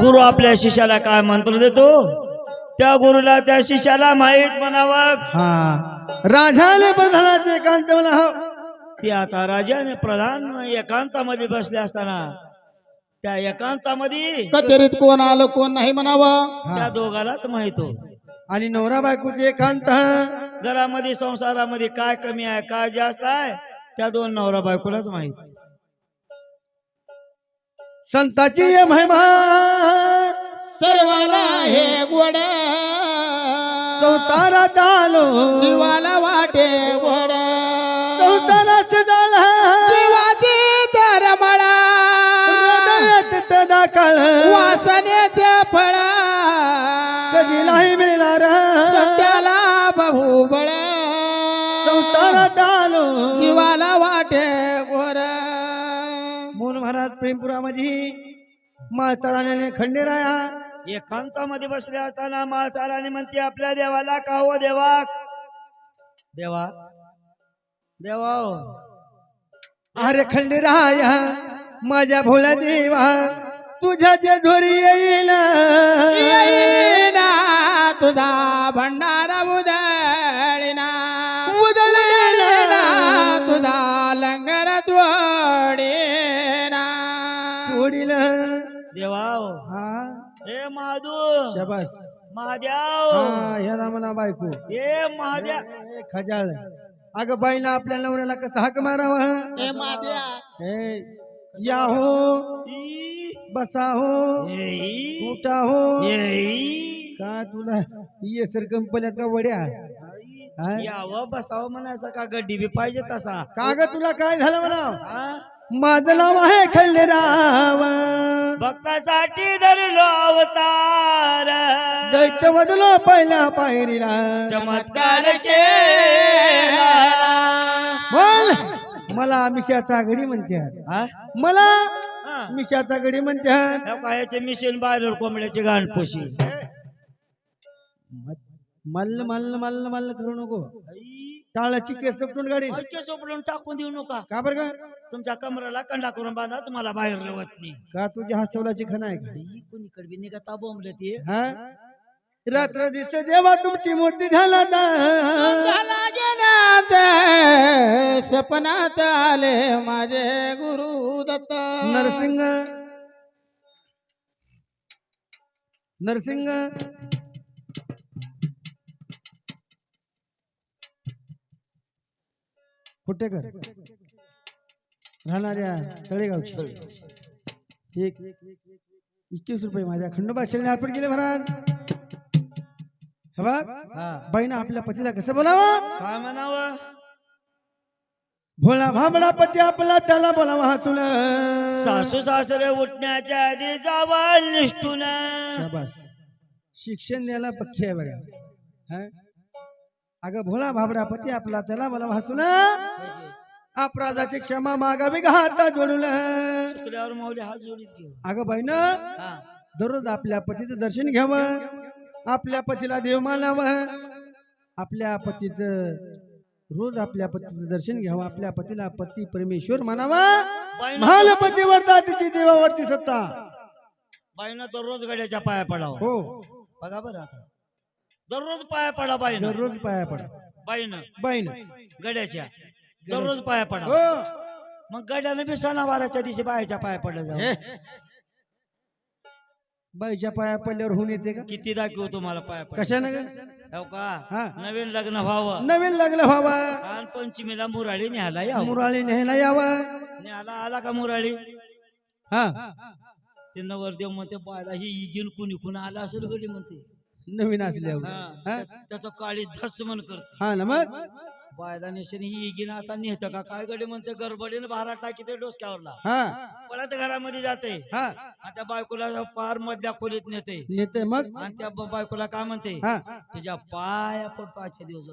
गुरु आपल्या शिष्याला काय मंत्र देतो? त्या गुरुला त्या शिष्याला माहीत म्हणावं. हा. राजाने प्रधानाचे एकांत म्हणा हो ती आता राजाने प्रधान एकांतामध्ये बसले असताना त्या एकांतामध्ये कचेरीत कोण आलं कोण नाही म्हणावं. त्या दोघालाच माहीत हो आणि नवरा बायकोचे एकांत. घरामध्ये संसारामध्ये काय कमी आहे काय जास्त आहे त्या दोन नवरा बायकोलाच माहीत. संताची महिमा. सर्वाला हे गोड. संसारात आलो. जीवाला वाटे गोड. संसारात झाला जीवाची धरमळा हृदयात काळ वासनेचे फळ. कधी नाही मिळणार. सत्याला बहुबळ संसारात आलो. जीवाला वाटे महाराज प्रेमपुरामध्ये माताराण्याने खंडेराया एकांतामध्ये बसले असताना माळचाराने म्हणते आपल्या देवाला का हो देवा. देवा देवा. अरे खंडेराया माझ्या भोळ्या देवा तुझ्या जे झोरी येईल तुझा भंडारा थोडील देवा हो. हा हे महादू शाबास. महाद्याव हा ह्याला म्हणा बायको. हे महाद्या ए, खजाळ अगं बाईला आपल्या नवऱ्याला कसं हाक मारावा? हे माद्या ए, या हो. ई, बसा हो. येई, उठा हो. का तुला ये सर कंपन्यात का वड्या? हा? यावं बसावं म्हणायचं का? गड्डी बी पाहिजे तसा. का ग तुला काय झालं म्हणा हा? माझं नाव आहे खंडेराव. भक्तासाठी धरलो अवतार. दैत्य बदलो पहिल्या पायरीला. चमत्कार केला. बोल. मला मिशाचा घडी म्हणतात हा? मला. मिशाचा घडी म्हणतात ह्या कायाचे मिशन बाहेर कोंबड्याची गाण पोशी. मल्ल मल्ल मल्ल मल्ल करू नको. टाळाची केस पटून गाडी. पैके सोपडून टाकून देऊ नका. का बरं का तुमच्या कमराला कंडा करून बांधा तुम्हाला बाहेर लवत नाही. का तुझ्या हातवलाची खण आहे का? आई, कोणीकडे बी निघता बोंबले ते हा? रात्र दिवस जेव्हा तुमची मूर्ती झाला गेल्यात सपनात आले माझे गुरु दत्त. नरसिंग नरसिंग कुठेकर राहणाऱ्या तळेगावची. एक एकवीस रुपये माझ्या खंडोबाशाने अर्पण केले महाराज. बाईनं आपल्या पतीला कसं बोलावं? काय म्हणावं? भोळा भांबडा पती आपला त्याला बोलावा हसून सासू सासरे उठण्याच्या आधी जावा निष्ठून. शिक्षण द्यायला पक्की आहे बघा? अगं भोळा भाबडा पती आपला त्याला मला हसून अपराधाची क्षमा मागावी का हात जोडून. तुल्यावर माऊली हात जोडीत घेऊ अगं बहिण. दररोज आपल्या पतीचं दर्शन घ्यावं आपल्या पतीला देव मानावं. आपल्या पतीचं रोज आपल्या पतीचं दर्शन घ्यावं आपल्या पतीला पती परमेश्वर मानावा. महालपती वरता तिची देवावरती सत्ता. बाईनं दररोज गड्याच्या पाया पडावं. हो. बघा बरं आता. दररोज पाया पडा बाईनं. दररोज पाया पडा. बाईनं. बाईन. गड्याच्या. दररोज पाया पडा. हो. मग गड्यानं बी सणावाराच्या दिवशी बायाच्या पाया पडलं जाऊ. बाईच्या पाया पडल्यावर होऊन येते का? किती दाखवू तुम्हाला पाया पड कशानं ग? हो हा. का नवीन लग्न व्हावं. नवीन लग्न व्हावा. आणि पंचमीला मुराळी न्यायला या मुराळी न्यायला यावा. न्यायला आला का मुराळी? हा. ते नवरदेव म्हणते बायला ही इगीन कुणी कुणा आला असेल गडी म्हणते. नवीन असल्यावर? त्याच- काळी धस म्हण करते. हा ना मग? बायला नेशन ही इगीन आता नेहतं का? काय गडी म्हणते गडबडीने भारा टाकी ते डोसक्यावरला. पळत घरामध्ये जाते. हा. आणि त्या बायकोला पार मधल्या खोलीत नेते. नेते मग? आणि त्या बायकोला काय म्हणते? हा. तुझ्या पाया पडतो आजच्या दिवस.